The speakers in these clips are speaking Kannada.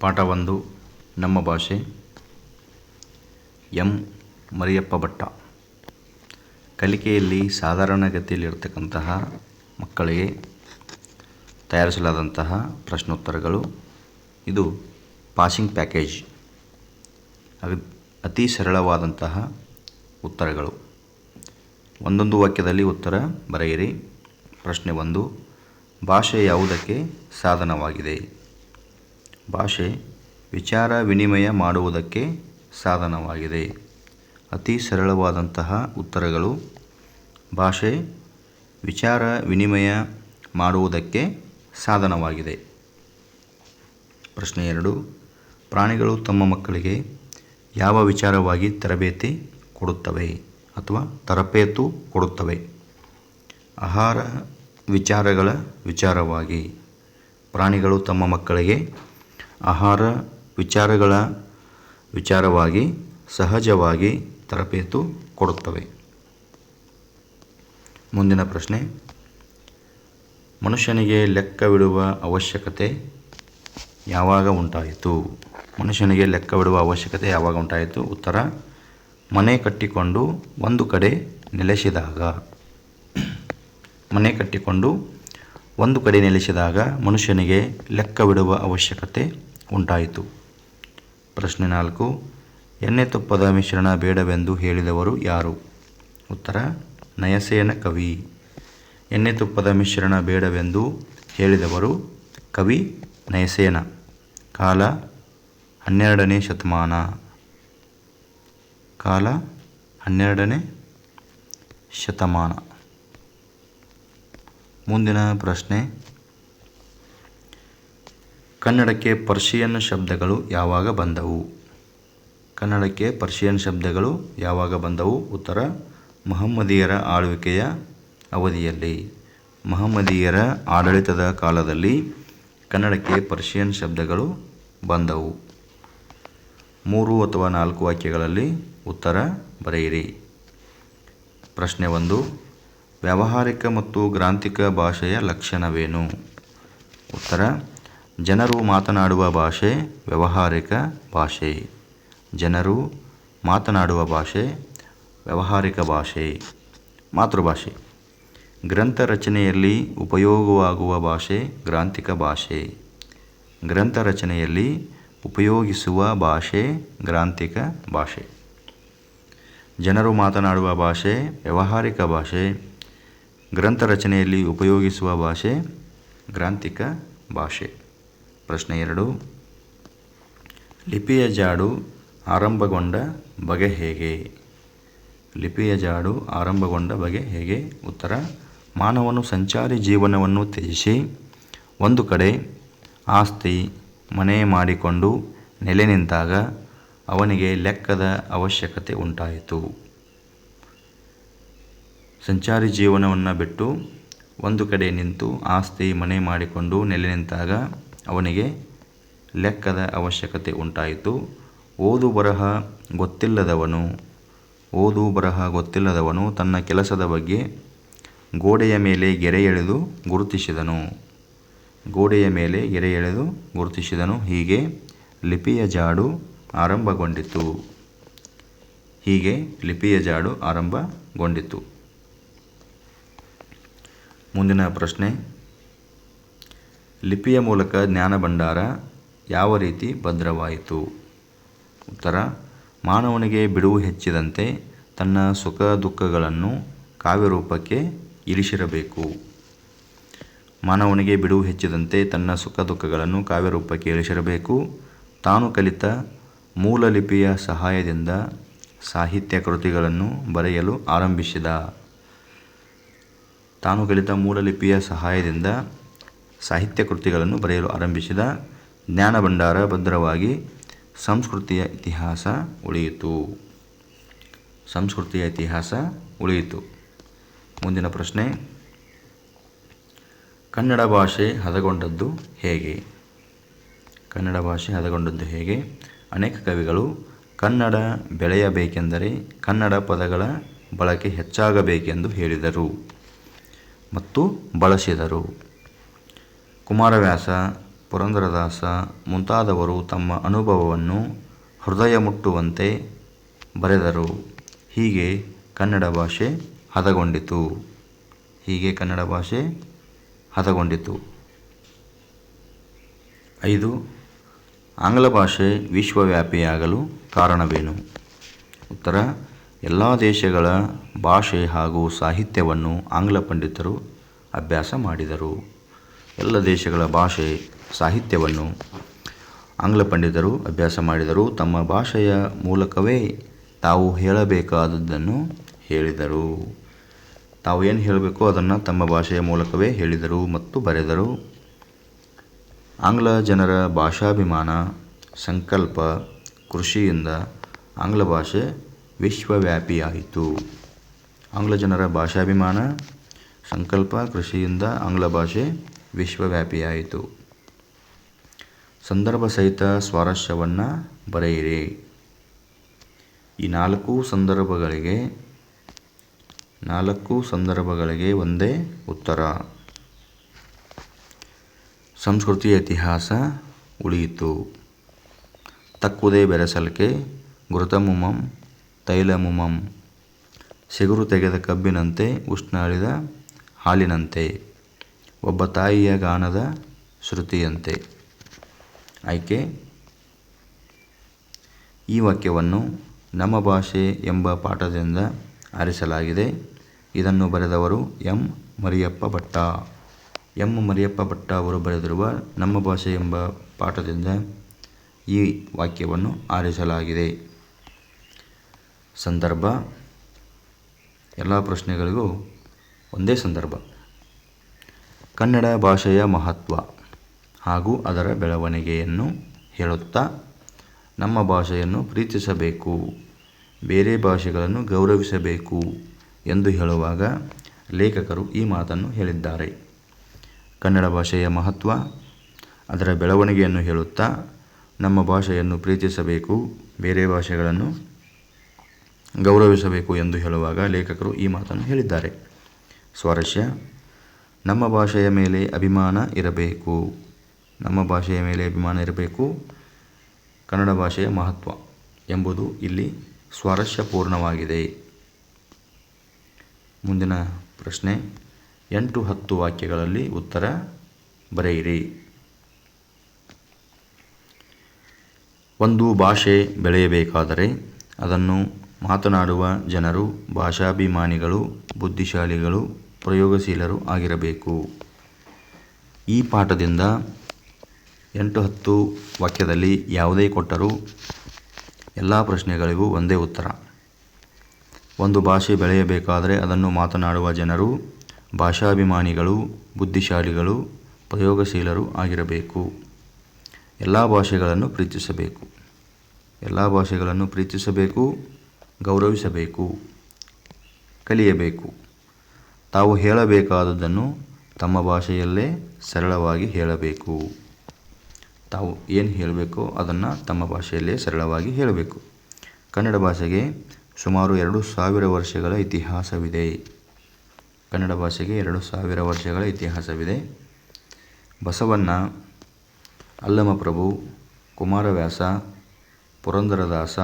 ಪಾಠ ಒಂದು, ನಮ್ಮ ಭಾಷೆ. ಎಂ. ಮರಿಯಪ್ಪ ಭಟ್ಟ. ಕಲಿಕೆಯಲ್ಲಿ ಸಾಧಾರಣಗತಿಯಲ್ಲಿರ್ತಕ್ಕಂತಹ ಮಕ್ಕಳಿಗೆ ತಯಾರಿಸಲಾದಂತಹ ಪ್ರಶ್ನೋತ್ತರಗಳು. ಇದು ಪಾಸಿಂಗ್ ಪ್ಯಾಕೇಜ್. ಅತಿ ಸರಳವಾದಂತಹ ಉತ್ತರಗಳು. ಒಂದೊಂದು ವಾಕ್ಯದಲ್ಲಿ ಉತ್ತರ ಬರೆಯಿರಿ. ಪ್ರಶ್ನೆ ಒಂದು, ಭಾಷೆ ಯಾವುದಕ್ಕೆ ಸಾಧನವಾಗಿದೆ? ಭಾಷೆ ವಿಚಾರ ವಿನಿಮಯ ಮಾಡುವುದಕ್ಕೆ ಸಾಧನವಾಗಿದೆ. ಅತಿ ಸರಳವಾದಂತಹ ಉತ್ತರಗಳು ಭಾಷೆ ವಿಚಾರ ವಿನಿಮಯ ಮಾಡುವುದಕ್ಕೆ ಸಾಧನವಾಗಿದೆ. ಪ್ರಶ್ನೆ ಎರಡು, ಪ್ರಾಣಿಗಳು ತಮ್ಮ ಮಕ್ಕಳಿಗೆ ಯಾವ ವಿಚಾರವಾಗಿ ತರಬೇತಿ ಕೊಡುತ್ತವೆ ಅಥವಾ ತರಬೇತು ಕೊಡುತ್ತವೆ? ಆಹಾರ ವಿಚಾರಗಳ ವಿಚಾರವಾಗಿ, ಪ್ರಾಣಿಗಳು ತಮ್ಮ ಮಕ್ಕಳಿಗೆ ಆಹಾರ ವಿಚಾರಗಳ ವಿಚಾರವಾಗಿ ಸಹಜವಾಗಿ ತರಬೇತು ಕೊಡುತ್ತವೆ. ಮುಂದಿನ ಪ್ರಶ್ನೆ. ಮನುಷ್ಯನಿಗೆ ಲೆಕ್ಕವಿಡುವ ಅವಶ್ಯಕತೆ ಯಾವಾಗ ಉಂಟಾಯಿತು? ಮನುಷ್ಯನಿಗೆ ಲೆಕ್ಕವಿಡುವ ಅವಶ್ಯಕತೆ ಯಾವಾಗ ಉಂಟಾಯಿತು? ಉತ್ತರ, ಮನೆ ಕಟ್ಟಿಕೊಂಡು ಒಂದು ಕಡೆ ನೆಲೆಸಿದಾಗ. ಮನೆ ಕಟ್ಟಿಕೊಂಡು ಒಂದು ಕಡೆ ನೆಲೆಸಿದಾಗ ಮನುಷ್ಯನಿಗೆ ಲೆಕ್ಕವಿಡುವ ಅವಶ್ಯಕತೆ ಉಂಟಾಯಿತು. ಪ್ರಶ್ನೆ ನಾಲ್ಕು, ಎಣ್ಣೆ ತುಪ್ಪದ ಮಿಶ್ರಣ ಬೇಡವೆಂದು ಹೇಳಿದವರು ಯಾರು? ಉತ್ತರ, ನಯಸೇನ ಕವಿ. ಎಣ್ಣೆ ತುಪ್ಪದ ಮಿಶ್ರಣ ಬೇಡವೆಂದು ಹೇಳಿದವರು ಕವಿ ನಯಸೇನ. ಕಾಲ, ಹನ್ನೆರಡನೇ ಶತಮಾನ. ಕಾಲ, ಹನ್ನೆರಡನೇ ಶತಮಾನ. ಮುಂದಿನ ಪ್ರಶ್ನೆ ಕನ್ನಡಕ್ಕೆ ಪರ್ಷಿಯನ್ ಶಬ್ದಗಳು ಯಾವಾಗ ಬಂದವು? ಕನ್ನಡಕ್ಕೆ ಪರ್ಷಿಯನ್ ಶಬ್ದಗಳು ಯಾವಾಗ ಬಂದವು? ಉತ್ತರ, ಮಹಮ್ಮದಿಯರ ಆಳ್ವಿಕೆಯ ಅವಧಿಯಲ್ಲಿ. ಮಹಮ್ಮದಿಯರ ಆಡಳಿತದ ಕಾಲದಲ್ಲಿ ಕನ್ನಡಕ್ಕೆ ಪರ್ಷಿಯನ್ ಶಬ್ದಗಳು ಬಂದವು. ಮೂರು ಅಥವಾ ನಾಲ್ಕು ವಾಕ್ಯಗಳಲ್ಲಿ ಉತ್ತರ ಬರೆಯಿರಿ. ಪ್ರಶ್ನೆ ಒಂದು, ವ್ಯಾವಹಾರಿಕ ಮತ್ತು ಗ್ರಾಂಥಿಕ ಭಾಷೆಯ ಲಕ್ಷಣವೇನು? ಉತ್ತರ ಜನರು ಮಾತನಾಡುವ ಭಾಷೆ ವ್ಯವಹಾರಿಕ ಭಾಷೆ. ಜನರು ಮಾತನಾಡುವ ಭಾಷೆ ವ್ಯವಹಾರಿಕ ಭಾಷೆ. ಮಾತೃಭಾಷೆ. ಗ್ರಂಥ ರಚನೆಯಲ್ಲಿ ಉಪಯೋಗವಾಗುವ ಭಾಷೆ ಗ್ರಾಂಥಿಕ ಭಾಷೆ. ಗ್ರಂಥ ರಚನೆಯಲ್ಲಿ ಉಪಯೋಗಿಸುವ ಭಾಷೆ ಗ್ರಾಂಥಿಕ ಭಾಷೆ. ಜನರು ಮಾತನಾಡುವ ಭಾಷೆ ವ್ಯಾವಹಾರಿಕ ಭಾಷೆ. ಗ್ರಂಥ ರಚನೆಯಲ್ಲಿ ಉಪಯೋಗಿಸುವ ಭಾಷೆ ಗ್ರಾಂಥಿಕ ಭಾಷೆ. ಪ್ರಶ್ನೆ ಎರಡು. ಲಿಪಿಯ ಜಾಡು ಆರಂಭಗೊಂಡ ಬಗೆ ಹೇಗೆ? ಲಿಪಿಯ ಜಾಡು ಆರಂಭಗೊಂಡ ಬಗೆ ಹೇಗೆ? ಉತ್ತರ, ಮಾನವನು ಸಂಚಾರಿ ಜೀವನವನ್ನು ತ್ಯಜಿಸಿ, ಒಂದು ಕಡೆ ಆಸ್ತಿ, ಮನೆ ಮಾಡಿಕೊಂಡು ನೆಲೆ ನಿಂತಾಗ ಅವನಿಗೆ ಲೆಕ್ಕದ ಅವಶ್ಯಕತೆ ಉಂಟಾಯಿತು. ಸಂಚಾರಿ ಜೀವನವನ್ನು ಬಿಟ್ಟು ಒಂದು ಕಡೆ ನಿಂತು ಆಸ್ತಿ, ಮನೆ ಮಾಡಿಕೊಂಡು ನೆಲೆ ನಿಂತಾಗ ಅವನಿಗೆ ಲೆಕ್ಕದ ಅವಶ್ಯಕತೆ ಉಂಟಾಯಿತು. ಓದು ಬರಹ ಗೊತ್ತಿಲ್ಲದವನು, ಓದು ಬರಹ ಗೊತ್ತಿಲ್ಲದವನು ತನ್ನ ಕೆಲಸದ ಬಗ್ಗೆ ಗೋಡೆಯ ಮೇಲೆ ಗೆರೆ ಎಳೆದು ಗುರುತಿಸಿದನು. ಗೋಡೆಯ ಮೇಲೆ ಗೆರೆ ಎಳೆದು ಗುರುತಿಸಿದನು. ಹೀಗೆ ಲಿಪಿಯ ಜಾಡು ಆರಂಭಗೊಂಡಿತು. ಹೀಗೆ ಲಿಪಿಯ ಜಾಡು ಆರಂಭಗೊಂಡಿತು. ಮುಂದಿನ ಪ್ರಶ್ನೆ. ಲಿಪಿಯ ಮೂಲಕ ಜ್ಞಾನ ಭಂಡಾರ ಯಾವ ರೀತಿ ಭದ್ರವಾಯಿತು? ಉತ್ತರ, ಮಾನವನಿಗೆ ಬಿಡುವು ಹೆಚ್ಚಿದಂತೆ ತನ್ನ ಸುಖ ದುಃಖಗಳನ್ನು ಕಾವ್ಯರೂಪಕ್ಕೆ ಇಳಿಸಿರಬೇಕು. ಮಾನವನಿಗೆ ಬಿಡುವು ಹೆಚ್ಚಿದಂತೆ ತನ್ನ ಸುಖ ದುಃಖಗಳನ್ನು ಕಾವ್ಯರೂಪಕ್ಕೆ ಇಳಿಸಿರಬೇಕು. ತಾನು ಕಲಿತ ಮೂಲ ಲಿಪಿಯ ಸಹಾಯದಿಂದ ಸಾಹಿತ್ಯ ಕೃತಿಗಳನ್ನು ಬರೆಯಲು ಆರಂಭಿಸಿದ. ತಾನು ಕಲಿತ ಮೂಲ ಲಿಪಿಯ ಸಹಾಯದಿಂದ ಸಾಹಿತ್ಯ ಕೃತಿಗಳನ್ನು ಬರೆಯಲು ಆರಂಭಿಸಿದ ಜ್ಞಾನ ಭಂಡಾರ ಭದ್ರವಾಗಿ ಸಂಸ್ಕೃತಿಯ ಇತಿಹಾಸ ಉಳಿಯಿತು. ಸಂಸ್ಕೃತಿಯ ಇತಿಹಾಸ ಉಳಿಯಿತು. ಮುಂದಿನ ಪ್ರಶ್ನೆ, ಕನ್ನಡ ಭಾಷೆ ಹದಗೊಂಡದ್ದು ಹೇಗೆ? ಕನ್ನಡ ಭಾಷೆ ಹದಗೊಂಡದ್ದು ಹೇಗೆ? ಅನೇಕ ಕವಿಗಳು ಕನ್ನಡ ಬೆಳೆಯಬೇಕೆಂದರೆ ಕನ್ನಡ ಪದಗಳ ಬಳಕೆ ಹೆಚ್ಚಾಗಬೇಕೆಂದು ಹೇಳಿದರು ಮತ್ತು ಬಳಸಿದರು. ಕುಮಾರವ್ಯಾಸ, ಪುರಂದರದಾಸ ಮುಂತಾದವರು ತಮ್ಮ ಅನುಭವವನ್ನು ಹೃದಯ ಮುಟ್ಟುವಂತೆ ಬರೆದರು. ಹೀಗೆ ಕನ್ನಡ ಭಾಷೆ ಹದಗೊಂಡಿತು. ಹೀಗೆ ಕನ್ನಡ ಭಾಷೆ ಹದಗೊಂಡಿತು. ಐದು, ಆಂಗ್ಲ ಭಾಷೆ ವಿಶ್ವವ್ಯಾಪಿಯಾಗಲು ಕಾರಣವೇನು? ಉತ್ತರ, ಎಲ್ಲ ದೇಶಗಳ ಭಾಷೆ ಹಾಗೂ ಸಾಹಿತ್ಯವನ್ನು ಆಂಗ್ಲ ಪಂಡಿತರು ಅಭ್ಯಾಸ ಮಾಡಿದರು. ಎಲ್ಲ ದೇಶಗಳ ಭಾಷೆ ಸಾಹಿತ್ಯವನ್ನು ಆಂಗ್ಲ ಪಂಡಿತರು ಅಭ್ಯಾಸ ಮಾಡಿದರು. ತಮ್ಮ ಭಾಷೆಯ ಮೂಲಕವೇ ತಾವು ಹೇಳಬೇಕಾದದ್ದನ್ನು ಹೇಳಿದರು. ತಾವು ಏನು ಹೇಳಬೇಕು ಅದನ್ನು ತಮ್ಮ ಭಾಷೆಯ ಮೂಲಕವೇ ಹೇಳಿದರು ಮತ್ತು ಬರೆದರು. ಆಂಗ್ಲ ಜನರ ಭಾಷಾಭಿಮಾನ, ಸಂಕಲ್ಪ, ಕೃಷಿಯಿಂದ ಆಂಗ್ಲ ಭಾಷೆ ವಿಶ್ವವ್ಯಾಪಿಯಾಯಿತು. ಆಂಗ್ಲ ಜನರ ಭಾಷಾಭಿಮಾನ, ಸಂಕಲ್ಪ, ಕೃಷಿಯಿಂದ ಆಂಗ್ಲ ಭಾಷೆ ವಿಶ್ವವ್ಯಾಪಿಯಾಯಿತು ಸಂದರ್ಭ ಸಹಿತ ಸ್ವಾರಸ್ಯವನ್ನು ಬರೆಯಿರಿ. ಈ ನಾಲ್ಕು ಸಂದರ್ಭಗಳಿಗೆ ನಾಲ್ಕು ಸಂದರ್ಭಗಳಿಗೆ ಒಂದೇ ಉತ್ತರ. ಸಂಸ್ಕೃತಿ ಇತಿಹಾಸ ಉಳಿಯಿತು. ತಕ್ಕುದೇ ಬೆರೆಸಲಿಕೆ ಗುರುತಮುಮಂ ತೈಲಮುಮಂ, ಸಿಗುರು ತೆಗೆದ ಕಬ್ಬಿನಂತೆ ಉಷ್ಣ ಅಳಿದ ಹಾಲಿನಂತೆ. ಒಬ್ಬ ತಾಯಿಯ ಗಾನದ ಶ್ರುತಿಯಂತೆ. ಆಯ್ಕೆ? ಈ ವಾಕ್ಯವನ್ನು ನಮ್ಮ ಭಾಷೆ ಎಂಬ ಪಾಠದಿಂದ ಆರಿಸಲಾಗಿದೆ. ಇದನ್ನು ಬರೆದವರು ಎಂ. ಮರಿಯಪ್ಪ ಭಟ್ಟ. ಎಂ. ಮರಿಯಪ್ಪ ಭಟ್ಟ ಅವರು ಬರೆದಿರುವ ನಮ್ಮ ಭಾಷೆ ಎಂಬ ಪಾಠದಿಂದ ಈ ವಾಕ್ಯವನ್ನು ಆರಿಸಲಾಗಿದೆ. ಸಂದರ್ಭ? ಎಲ್ಲ ಪ್ರಶ್ನೆಗಳಿಗೂ ಒಂದೇ ಸಂದರ್ಭ. ಕನ್ನಡ ಭಾಷೆಯ ಮಹತ್ವ ಹಾಗೂ ಅದರ ಬೆಳವಣಿಗೆಯನ್ನು ಹೇಳುತ್ತಾ ನಮ್ಮ ಭಾಷೆಯನ್ನು ಪ್ರೀತಿಸಬೇಕು, ಬೇರೆ ಭಾಷೆಗಳನ್ನು ಗೌರವಿಸಬೇಕು ಎಂದು ಹೇಳುವಾಗ ಲೇಖಕರು ಈ ಮಾತನ್ನು ಹೇಳಿದ್ದಾರೆ. ಕನ್ನಡ ಭಾಷೆಯ ಮಹತ್ವ, ಅದರ ಬೆಳವಣಿಗೆಯನ್ನು ಹೇಳುತ್ತಾ ನಮ್ಮ ಭಾಷೆಯನ್ನು ಪ್ರೀತಿಸಬೇಕು, ಬೇರೆ ಭಾಷೆಗಳನ್ನು ಗೌರವಿಸಬೇಕು ಎಂದು ಹೇಳುವಾಗ ಲೇಖಕರು ಈ ಮಾತನ್ನು ಹೇಳಿದ್ದಾರೆ. ಸ್ವಾರಸ್ಯ. ನಮ್ಮ ಭಾಷೆಯ ಮೇಲೆ ಅಭಿಮಾನ ಇರಬೇಕು. ನಮ್ಮ ಭಾಷೆಯ ಮೇಲೆ ಅಭಿಮಾನ ಇರಬೇಕು. ಕನ್ನಡ ಭಾಷೆಯ ಮಹತ್ವ ಎಂಬುದು ಇಲ್ಲಿ ಸ್ವಾರಸ್ಯಪೂರ್ಣವಾಗಿದೆ. ಮುಂದಿನ ಪ್ರಶ್ನೆ, ಎಂಟು ಹತ್ತು ವಾಕ್ಯಗಳಲ್ಲಿ ಉತ್ತರ ಬರೆಯಿರಿ. ಒಂದು ಭಾಷೆ ಬೆಳೆಯಬೇಕಾದರೆ ಅದನ್ನು ಮಾತನಾಡುವ ಜನರು, ಭಾಷಾಭಿಮಾನಿಗಳು, ಬುದ್ಧಿಶಾಲಿಗಳು ಪ್ರಯೋಗಶೀಲರು ಆಗಿರಬೇಕು. ಈ ಪಾಠದಿಂದ ಎಂಟು ಹತ್ತು ವಾಕ್ಯದಲ್ಲಿ ಯಾವುದೇ ಕೊಟ್ಟರೂ ಎಲ್ಲ ಪ್ರಶ್ನೆಗಳಿಗೂ ಒಂದೇ ಉತ್ತರ. ಒಂದು ಭಾಷೆ ಬೆಳೆಯಬೇಕಾದರೆ ಅದನ್ನು ಮಾತನಾಡುವ ಜನರು, ಭಾಷಾಭಿಮಾನಿಗಳು, ಬುದ್ಧಿಶಾಲಿಗಳು, ಪ್ರಯೋಗಶೀಲರು ಆಗಿರಬೇಕು. ಎಲ್ಲ ಭಾಷೆಗಳನ್ನು ಪ್ರೀತಿಸಬೇಕು. ಎಲ್ಲ ಭಾಷೆಗಳನ್ನು ಪ್ರೀತಿಸಬೇಕು, ಗೌರವಿಸಬೇಕು, ಕಲಿಯಬೇಕು. ತಾವು ಹೇಳಬೇಕಾದದ್ದನ್ನು ತಮ್ಮ ಭಾಷೆಯಲ್ಲೇ ಸರಳವಾಗಿ ಹೇಳಬೇಕು. ತಾವು ಏನು ಹೇಳಬೇಕೋ ಅದನ್ನು ತಮ್ಮ ಭಾಷೆಯಲ್ಲೇ ಸರಳವಾಗಿ ಹೇಳಬೇಕು. ಕನ್ನಡ ಭಾಷೆಗೆ ಸುಮಾರು ಎರಡು ಸಾವಿರ ವರ್ಷಗಳ ಇತಿಹಾಸವಿದೆ. ಕನ್ನಡ ಭಾಷೆಗೆ ಎರಡು ಸಾವಿರ ವರ್ಷಗಳ ಇತಿಹಾಸವಿದೆ. ಬಸವಣ್ಣ, ಅಲ್ಲಮಪ್ರಭು, ಕುಮಾರವ್ಯಾಸ, ಪುರಂದರದಾಸ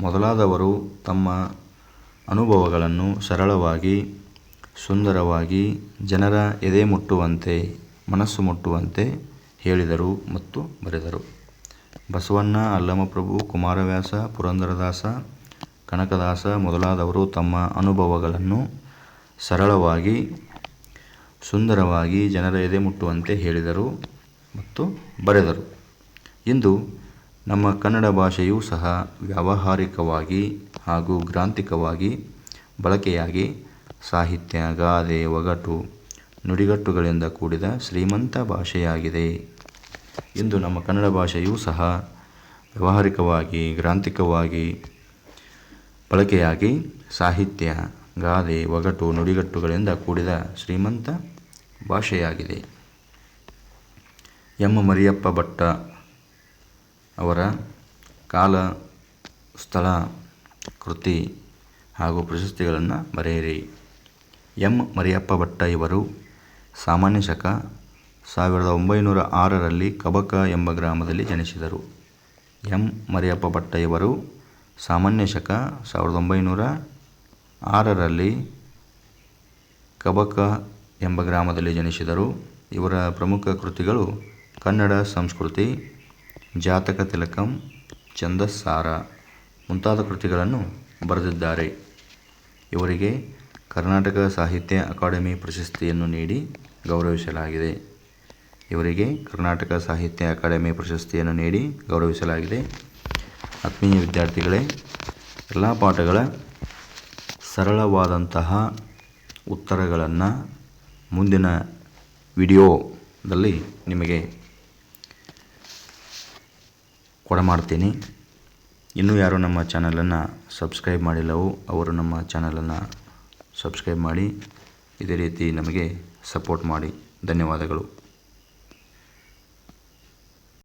ಮೊದಲಾದವರು ತಮ್ಮ ಅನುಭವಗಳನ್ನು ಸರಳವಾಗಿ ಸುಂದರವಾಗಿ ಜನರ ಎದೆ ಮುಟ್ಟುವಂತೆ, ಮನಸ್ಸು ಮುಟ್ಟುವಂತೆ ಹೇಳಿದರು ಮತ್ತು ಬರೆದರು. ಬಸವಣ್ಣ ಅಲ್ಲಮಪ್ರಭು, ಕುಮಾರವ್ಯಾಸ, ಪುರಂದರದಾಸ, ಕನಕದಾಸ ಮೊದಲಾದವರು ತಮ್ಮ ಅನುಭವಗಳನ್ನು ಸರಳವಾಗಿ, ಸುಂದರವಾಗಿ ಜನರ ಎದೆ ಮುಟ್ಟುವಂತೆ ಹೇಳಿದರು ಮತ್ತು ಬರೆದರು. ಇಂದು ನಮ್ಮ ಕನ್ನಡ ಭಾಷೆಯೂ ಸಹ ವ್ಯಾವಹಾರಿಕವಾಗಿ ಹಾಗೂ ಗ್ರಾಂಥಿಕವಾಗಿ ಬಳಕೆಯಾಗಿ ಸಾಹಿತ್ಯ, ಗಾದೆ, ಒಗಟು, ನುಡಿಗಟ್ಟುಗಳಿಂದ ಕೂಡಿದ ಶ್ರೀಮಂತ ಭಾಷೆಯಾಗಿದೆ. ಇಂದು ನಮ್ಮ ಕನ್ನಡ ಭಾಷೆಯೂ ಸಹ ವ್ಯಾವಹಾರಿಕವಾಗಿ, ಗ್ರಾಂಥಿಕವಾಗಿ ಬಳಕೆಯಾಗಿ ಸಾಹಿತ್ಯ, ಗಾದೆ, ಒಗಟು, ನುಡಿಗಟ್ಟುಗಳಿಂದ ಕೂಡಿದ ಶ್ರೀಮಂತ ಭಾಷೆಯಾಗಿದೆ. ಎಂ. ಮರಿಯಪ್ಪ ಭಟ್ಟ ಅವರ ಕಾಲ, ಸ್ಥಳ, ಕೃತಿ ಹಾಗೂ ಪ್ರಶಸ್ತಿಗಳನ್ನು ಬರೆಯಿರಿ. ಎಂ. ಮರಿಯಪ್ಪ ಭಟ್ಟ ಇವರು ಸಾಮಾನ್ಯ ಶಕ ಸಾವಿರದ ಒಂಬೈನೂರ ಆರರಲ್ಲಿ ಕಬಕ ಎಂಬ ಗ್ರಾಮದಲ್ಲಿ ಜನಿಸಿದರು. ಎಂ. ಮರಿಯಪ್ಪ ಭಟ್ಟ ಇವರು ಸಾಮಾನ್ಯ ಶಕ ಸಾವಿರದ ಒಂಬೈನೂರ ಆರರಲ್ಲಿ ಕಬಕ ಎಂಬ ಗ್ರಾಮದಲ್ಲಿ ಜನಿಸಿದರು. ಇವರ ಪ್ರಮುಖ ಕೃತಿಗಳು ಕನ್ನಡ ಸಂಸ್ಕೃತಿ, ಜಾತಕ ತಿಲಕಂ, ಛಂದಸ್ಸಾರ ಮುಂತಾದ ಕೃತಿಗಳನ್ನು ಬರೆದಿದ್ದಾರೆ. ಇವರಿಗೆ ಕರ್ನಾಟಕ ಸಾಹಿತ್ಯ ಅಕಾಡೆಮಿ ಪ್ರಶಸ್ತಿಯನ್ನು ನೀಡಿ ಗೌರವಿಸಲಾಗಿದೆ. ಇವರಿಗೆ ಕರ್ನಾಟಕ ಸಾಹಿತ್ಯ ಅಕಾಡೆಮಿ ಪ್ರಶಸ್ತಿಯನ್ನು ನೀಡಿ ಗೌರವಿಸಲಾಗಿದೆ. ಆತ್ಮೀಯ ವಿದ್ಯಾರ್ಥಿಗಳೇ, ಎಲ್ಲ ಪಾಠಗಳ ಸರಳವಾದಂತಹ ಉತ್ತರಗಳನ್ನು ಮುಂದಿನ ವಿಡಿಯೋದಲ್ಲಿ ನಿಮಗೆ ಕೊಡಮಾಡ್ತೀನಿ ಇನ್ನೂ ಯಾರು ನಮ್ಮ ಚಾನಲನ್ನು ಸಬ್ಸ್ಕ್ರೈಬ್ ಮಾಡಿಲ್ಲವೋ ಅವರು ನಮ್ಮ ಚಾನಲನ್ನು ಸಬ್ಸ್ಕ್ರೈಬ್ ಮಾಡಿ ಇದೇ ರೀತಿ ನಮಗೆ ಸಪೋರ್ಟ್ ಮಾಡಿ. ಧನ್ಯವಾದಗಳು.